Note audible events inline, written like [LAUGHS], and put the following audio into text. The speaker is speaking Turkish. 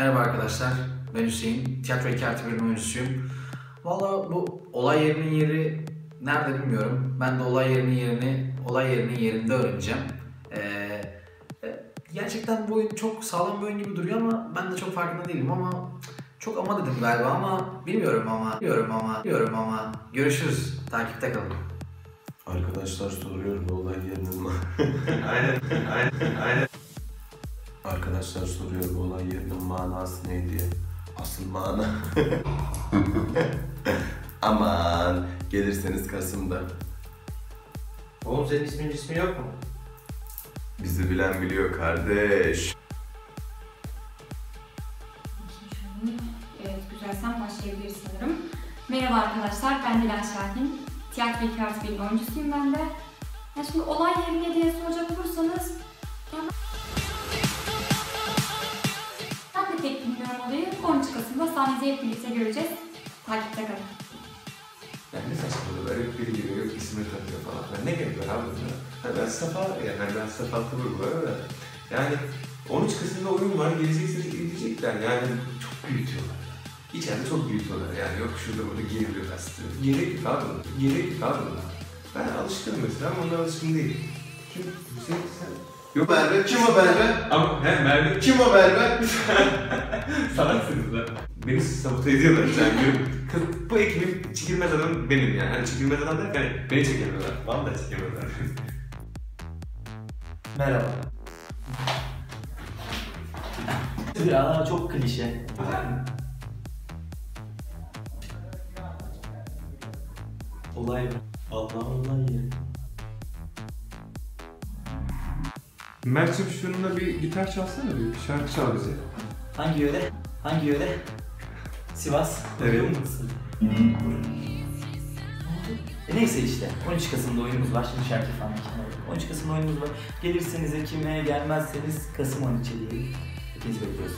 Merhaba arkadaşlar, ben Hüseyin. Tiyatro 2 artı birin oyuncusuyum. Valla bu olay yerinin yeri nerede bilmiyorum. Ben de olay yerinin yerini olay yerinin yerinde öğreneceğim. Ee, e, gerçekten bu oyun çok sağlam bir oyun gibi duruyor ama ben de çok farkında değilim ama çok ama dedim galiba ama bilmiyorum ama bilmiyorum ama bilmiyorum ama görüşürüz. Takipte kalın. Arkadaşlar soruyor bu olay yerinin [LAUGHS] aynen, aynen, aynen. Arkadaşlar soruyor bu olay yerinin manası ne diye. Asıl mana. [LAUGHS] Aman gelirseniz Kasım'da. Oğlum senin ismin ismi yok mu? Bizi bilen biliyor kardeş. Evet, güzel sen başlayabiliriz sanırım. Merhaba arkadaşlar, ben Dilan Şahin. Tiyatro 2 artı bir oyuncusuyum ben de. Ya şimdi olay yerine diye soracak olursanız... Sahnede hep birlikte göreceğiz. Takipte kalın. Yani ne saçmalıyorlar, yok biri geliyor, yok ismi takıyor falan. Yani ne gerek var abi buna? Ha, ben Safa, yani ben Safa Kıvır bu arada. Yani 13 Kasım'da oyun var, gelecekse de gidecekler. Yani çok büyütüyorlar. İçeride çok büyütüyorlar yani. Yok şurada burada geriliyor kastı. Gerek yok abi buna. Gerek yok abi buna. Ben alışkınım mesela ama onlar alışkın değil. Kim? Hüseyin sen? Yok Merve, kim o Merve? Ama he Merve Kim o Merve? [LAUGHS] Salaksınız lan. Beni sabote ediyorlar görüyorum. Kız bu ekibin çekilmez adam benim yani. Hani çekilmez adam derken hani beni çekemiyorlar. Vallahi çekemiyorlar. [LAUGHS] Merhaba. Ya çok klişe. Olay mı? Allah olay ya. Mert'cim şununla bir gitar çalsana bir şarkı çal bize. Hangi yöre? Hangi yöre? Sivas. Evet. Musun? E neyse işte. 13 Kasım'da oyunumuz var. Şimdi şarkı falan kenara. 13 Kasım'da oyunumuz var. Gelirseniz Ekim'e, gelmezseniz Kasım 13'e diyelim. Hepinizi bekliyoruz.